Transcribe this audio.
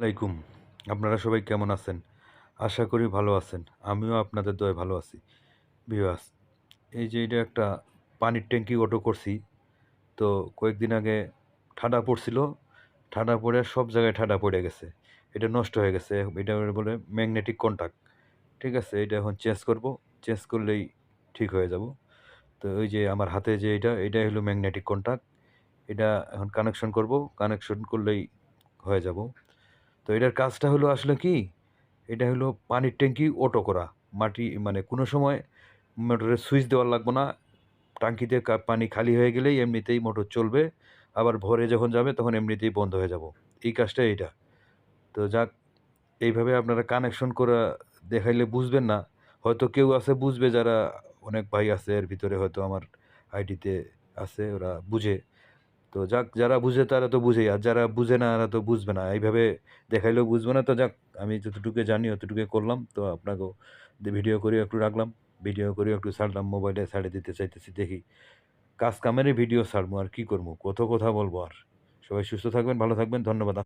আলাইকুম। আপনারা সবাই কেমন আছেন? আশা করি ভালো আছেন। আমিও আপনাদের দয়ে ভালো আছি। বিবাস এই যে এটা একটা পানির ট্যাঙ্কি অটো করছি। তো কয়েকদিন আগে ঠাডা পড়ছিল। ঠাডা পড়ে সব জায়গায় ঠাডা পড়ে গেছে। এটা নষ্ট হয়ে গেছে। এটা বলে ম্যাগনেটিক কন্ট্যাক্ট ঠিক আছে, এটা এখন চেঞ্জ করব। চেঞ্জ করলেই ঠিক হয়ে যাব। তো ওই যে আমার হাতে যে এটা এটা হলো ম্যাগনেটিক কন্ট্যাক্ট এটা এখন কানেকশন করব। কানেকশন করলেই হয়ে যাব। তো এটার কাজটা হলো আসলে কি? এটা হলো পানির ট্যাঙ্কি অটো করা। মাটি মানে কোনো সময় মোটরের সুইচ দেওয়ার লাগবে না। ট্যাঙ্কিতে পানি খালি হয়ে গেলেই এমনিতেই মোটর চলবে। আবার ভরে যখন যাবে তখন এমনিতেই বন্ধ হয়ে যাব। এই কাজটা এইটা। তো যাক, এইভাবে আপনারা কানেকশন করা দেখাইলে বুঝবেন না। হয়তো কেউ আছে বুঝবে যারা অনেক ভাই আছে, এর ভিতরে হয়তো আমার আইডিতে আছে, ওরা বুঝে। তো যাক, যারা বুঝে তারা তো বুঝেই, আর যারা বুঝে না তারা তো বুঝবে না। এইভাবে দেখাইলেও বুঝবে না। তো যাক, আমি যতটুকু জানি অতটুকু করলাম। তো আপনাকেও ভিডিও করেও একটু রাখলাম। ভিডিও করেও একটু ছাড়লাম মোবাইলে ছাড়ে দিতে চাইতেছি। দেখি কাজ কামেরই ভিডিও ছাড়বো আর কী করব? কত কথা বলব আর। সবাই সুস্থ থাকবেন, ভালো থাকবেন। ধন্যবাদ।